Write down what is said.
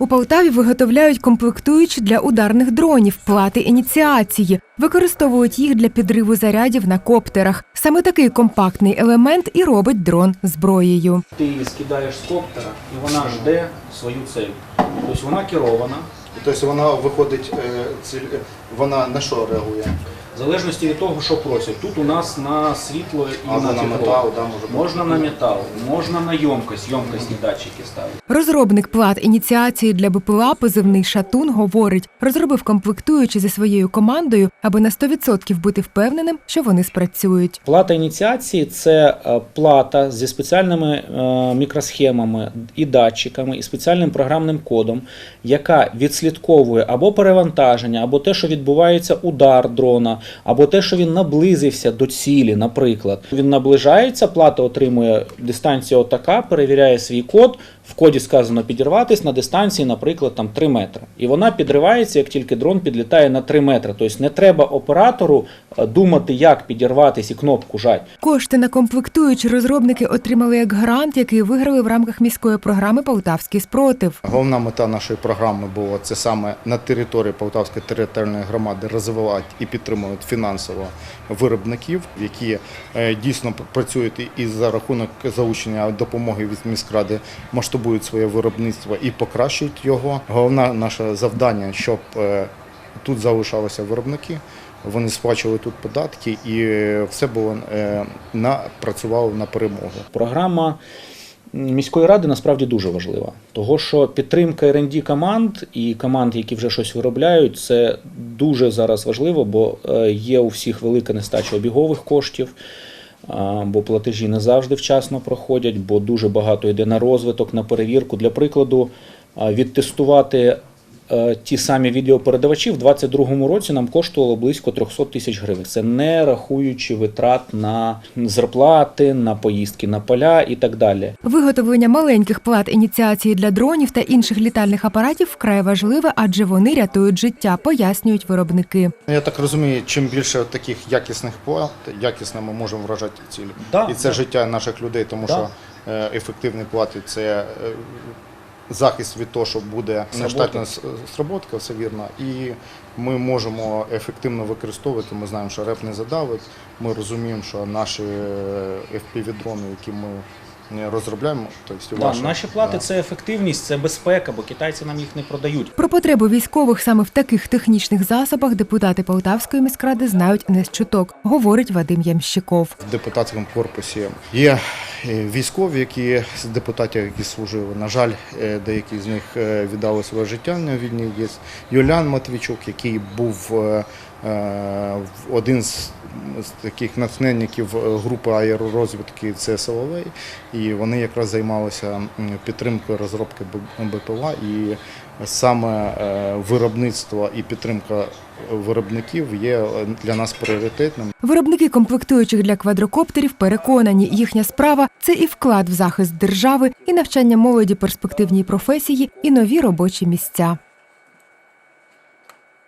У Полтаві виготовляють комплектуючі для ударних дронів, плати ініціації. Використовують їх для підриву зарядів на коптерах. Саме такий компактний елемент і робить дрон зброєю. Ти її скидаєш з коптера і вона жде свою цель. Тобто вона керована. Тобто вона виходить, е, е, вона на що реагує? В залежності від того, що просять. Тут у нас на світло і Або на на метал, да, може бути. Можна на метал, можна на ємкость, ємкості датчики ставити. Розробник плат ініціації для БПЛА позивний Шатун говорить, розробив комплектуючі зі своєю командою, аби на 100% бути впевненим, що вони спрацюють. Плата ініціації це е, плата зі спеціальними мікросхемами і датчиками, і спеціальним програмним кодом, яка відслідковує або перевантаження, або те, що відбувається удар дрона, або те, що він наблизився до цілі, наприклад. Він наближається, плата отримує дистанцію отака, перевіряє свій код. В коді сказано підірватись на дистанції, наприклад, там 3 метри. І вона підривається, як тільки дрон підлітає на 3 метри. Тобто не треба оператору е, думати, як підірватись і кнопку жать. Кошти на комплектуючі розробники отримали як грант, який виграли в рамках міської програми Полтавський спротив. Головна мета нашої програми була це саме на території Полтавської територіальної громади розвивати і підтримувати фінансово виробників, які е, дійсно працюють і- за рахунок залучення допомоги від міськради масштабують своє виробництво і покращують його. Головне наше завдання, щоб е, тут залишалися виробники. Вони сплачували тут податки, і все було е, на працювало на перемогу. Програма міської ради насправді дуже важлива, того що підтримка R&D команд і команд, які вже щось виробляють, це дуже зараз важливо, бо е, є у всіх велика нестача обігових коштів. Бо платежі не завжди вчасно проходять, бо дуже багато йде на розвиток, на перевірку. Для прикладу, відтестувати ті самі відеопередавачі в 2022 році нам коштувало близько 300 тисяч гривень. Це не рахуючи витрат на зарплати, на поїздки на поля і так далі. Виготовлення маленьких плат ініціації для дронів та інших літальних апаратів вкрай важливе, адже вони рятують життя, пояснюють виробники. Ну, Я так розумію, чим більше таких якісних плат, якісно ми можемо вражати цілі. Да, і це да. життя наших людей, тому Да. що е, ефективні плати це е, захист від того, що буде нештатна сработка, все вірно. І ми можемо ефективно використовувати. Ми знаємо, що реп не задавить. Ми розуміємо, що наші FPV-дрони, які ми е, розробляємо, тобто Да, ваші, наші плати да. це ефективність, це безпека, бо китайці нам їх не продають. Про потребу військових саме в таких технічних засобах депутати Полтавської міськради знають не з чуток, говорить Вадим Ямщиков. в депутатському корпусі є е, військові, які з депутатів, які служили. На жаль, е, деякі з них е, віддали своє життя на війні. Є Юліан Матвійчук, який був один з таких натхненників е, групи аеророзвідки це Соловей, і вони якраз займалися підтримкою розробки БПЛА і саме е, виробництво і підтримка виробників є е, для нас пріоритетним. Виробники комплектуючих для квадрокоптерів переконані, їхня справа це і вклад в захист держави, і навчання молоді перспективній професії, і нові робочі місця.